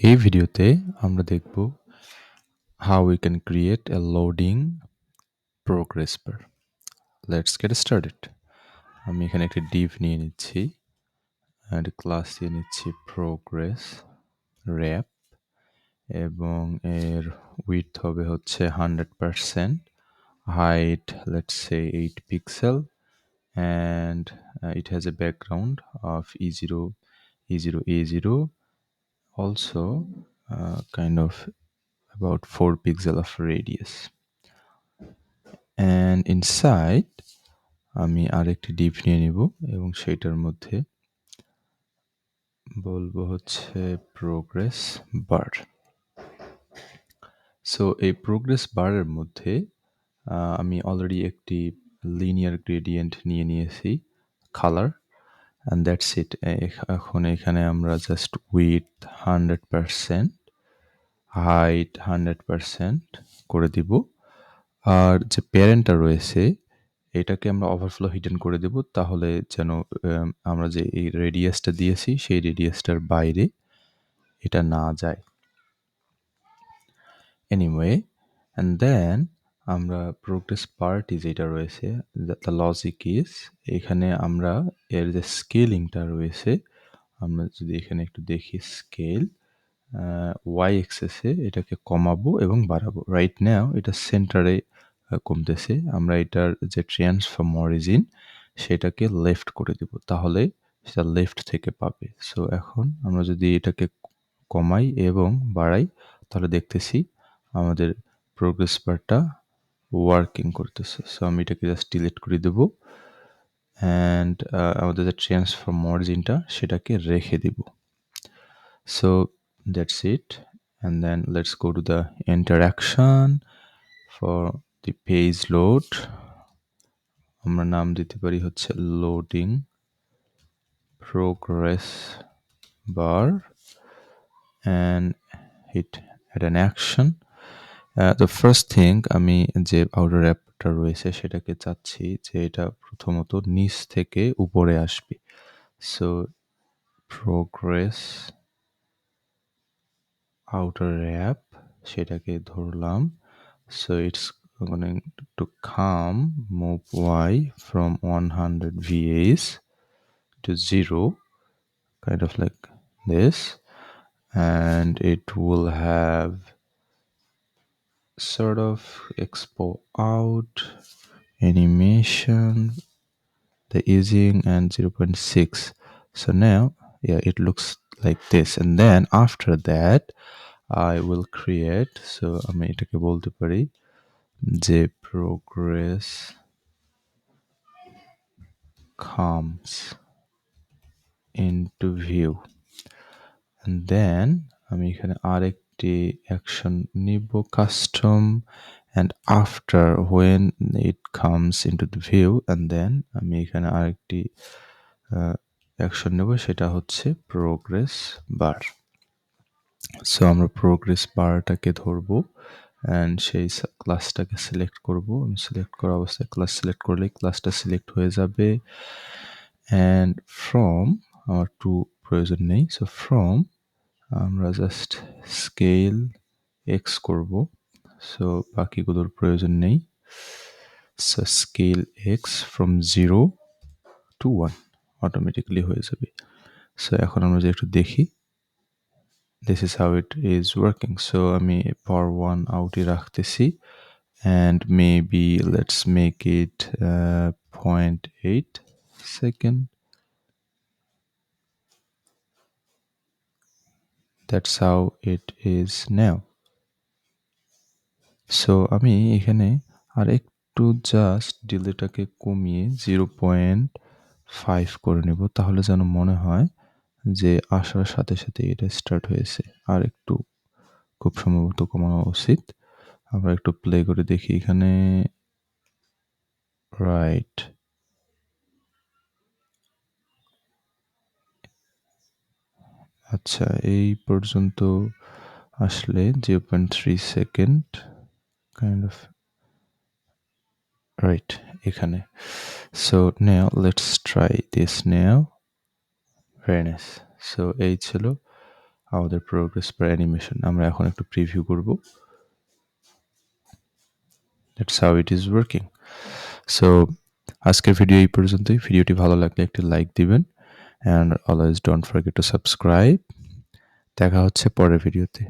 এই ভিডিওতে আমরা দেখব how we can create a loading progress bar. Let's get started. আমি এখানে একটি div নিয়ে নিচ্ছি and ক্লাস দিয়ে নিচ্ছি progress wrap এবং এর width হবে হচ্ছে 100% height let's say 8 pixel and uh, it has a background of e0 e0 a0 also uh, kind of about 4 pixel of radius. And inside আমি আরেকটি ডিপ নিয়ে নিব এবং সেটার মধ্যে বলব হচ্ছে প্রোগ্রেস বার সো এই প্রোগ্রেস বারের মধ্যে আমি অলরেডি একটি লিনিয়ার গ্রেডিয়েন্ট নিয়ে নিয়েছি কালার অ্যান্ড দ্যাটস ইট এখন এখানে আমরা just with hundred percent height hundred percent করে দিব। আর যে প্যারেন্টটা রয়েছে, এটাকে আমরা ওভারফ্লো হিডেন করে দেব, তাহলে যেন আমরা যে এই রেডিয়াসটা দিয়েছি, সেই রেডিয়াসটার বাইরে এটা না যায়। এনিওয়ে অ্যান্ড দেন আমরা প্রোগ্রেস পার্টি যেটা রয়েছে দ্য লজিক ইজ এখানে আমরা এর যে স্কেলিংটা রয়েছে, আমরা যদি এখানে একটু দেখি স্কেল ওয়াই এক্সেসে এটাকে কমাবো এবং বাড়াবো। রাইট নাও এটা সেন্টারে কমতেছে। আমরা এটার যে ট্রান্সফর্ম অরিজিন সেটাকে লেফট করে দেব। তাহলে সেটা লেফট থেকে পাবে। সো এখন আমরা যদি এটাকে কমাই এবং বাড়াই, তাহলে দেখতেছি আমাদের প্রোগ্রেস বারটা ওয়ার্কিং করতেছে। সো আমি এটাকে জাস্ট ডিলিট করে দেব। অ্যান্ড আমাদের যে ট্রান্সফর্ম অরিজিনটা সেটাকে রেখে দিব। So that's it and then let's go to the interaction for the page load আমরা নাম দিতে পারি হচ্ছে loading progress bar and hit at an the first thing আমি যে আউটার অ্যাপটা রয়েছে সেটাকে চাচ্ছি যে এটা প্রথমত নিচ থেকে উপরে আসবে। সো প্রোগ্রেস আউটার অ্যাপ সেটাকে ধরলাম। So it's going to come, move y from 100 VAs to 0 kind of like this, and it will have sort of expo out animation the easing and 0.6 so now yeah it looks like this and then after that I will create so আমি এটাকে বলতে পারি যে progress comes into view and then আমি এখানে আরেকটি action নিব custom and after when it comes into the view and then আমি এখানে আরেকটি অ্যাকশন নেব, সেটা হচ্ছে প্রোগ্রেস বার সো আমরা প্রোগ্রেস বারটাকে ধরবো অ্যান্ড সেই ক্লাসটাকে সিলেক্ট করব। আমি সিলেক্ট করা অবস্থায় ক্লাস সিলেক্ট করলে ক্লাসটা সিলেক্ট হয়ে যাবে। অ্যান্ড ফ্রম আমার টু প্রয়োজন নেই। সো ফ্রম আমরা জাস্ট স্কেল এক্স করব সো বাকিগুলোর প্রয়োজন নেই। So scale x from zero to one automatically হয়ে যাবে। সো এখন আমরা যে একটু দেখি this is how it is working so আমি পাওয়ার ওয়ান আউটই রাখতেছি and maybe let's make it point eight second that's how it is now so আমি এখানে আর একটু জাস্ট ডিলেটাকে কমিয়ে জিরো পয়েন্ট ফাইভ করে নেব, তাহলে যেন মনে হয় যে আসার সাথে সাথে এটা স্টার্ট হয়েছে। আর একটু খুব সম্ভবত কমানো উচিত। আমরা একটু প্লে করে দেখি এখানে। রাইট আচ্ছা এই পর্যন্ত আসলে zero point three second kind of right এখানে। So now let's try this now very nice so এই ছিল আমাদের প্রোগ্রেস পার অ্যানিমেশন আমরা এখন একটু প্রিভিউ করব। That's how it is working so আজকের ভিডিও এই পর্যন্তই। ভিডিওটি ভালো লাগলে একটি লাইক দিবেন। And always don't forget to subscribe দেখা হচ্ছে পরের ভিডিওতে